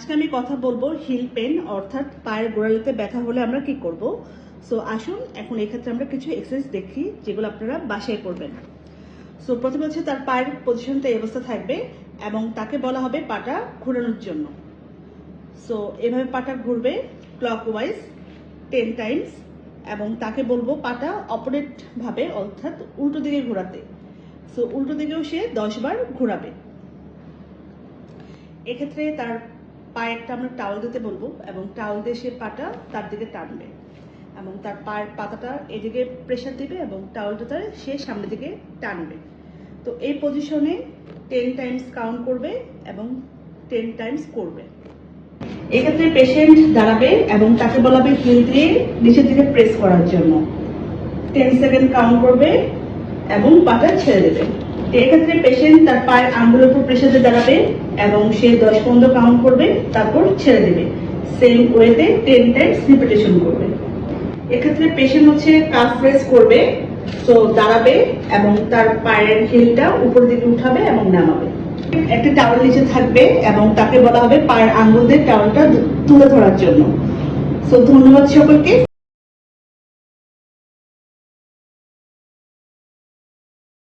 আজকে আমি কথা বলব হিল পেন অর্থাৎ পায়ের গোড়ালিতে ব্যথা হলে আমরা কি করব? সো আসুন, এখন এক্ষেত্রে আমরা কিছু এক্সারসাইজ দেখি, যেগুলো আপনারা বাসায় করবেন। সো প্রথমে হচ্ছে তার পায়ের পজিশনটা এই অবস্থা থাকবে এবং তাকে বলা হবে পাটা ঘোরানোর জন্য। সো এভাবে পাটা ঘুরবে ক্লক ওয়াইজ টেন টাইমস এবং তাকে বলব পাটা অপোনেট ভাবে, অর্থাৎ উল্টো দিকে ঘোরাতে। সো উল্টো দিকেও সে দশ বার ঘোরাবে। এক্ষেত্রে তার পায়ে একটা আমরা টাওয়াল দিতে বলব এবং টাওয়াল দিয়ে সে পাটা তার দিকে টানবে এবং তার পায়ের পাতাটা এদিকে প্রেশার দিবে এবং টাওয়ালটা তার সে সামনের দিকে টানবে। তো এই পজিশনে টেন টাইমস কাউন্ট করবে এবং টেন টাইমস করবে। এক্ষেত্রে পেশেন্ট দাঁড়াবে এবং তাকে বলাবে হিল দিয়ে নিচের দিকে প্রেস করার জন্য। টেন সেকেন্ড কাউন্ট করবে এবং পাটা ছেড়ে দেবে। এক্ষেত্রে পেশেন্ট তার পায়ের আঙ্গুলের উপর প্রেশার দাঁড়াবে এবং সে দশ পনেরো কাউন্ট করবে, তারপর ছেড়ে দেবে। সেম ওয়েতে টেন টাইমস রিপিটেশন করবে। এক্ষেত্রে পেশেন্ট হচ্ছে কাফ প্রেস করবে, তো দাঁড়াবে এবং তার পায়ের হিলটা উপর দিকে উঠাবে এবং নামাবে। একটা টাওয়াল নিচে থাকবে এবং তাকে বলা হবে পায়ের আঙ্গুল দিয়ে টাওয়ালটা তুলে ধরার জন্য। সো ধন্যবাদ সকলকে।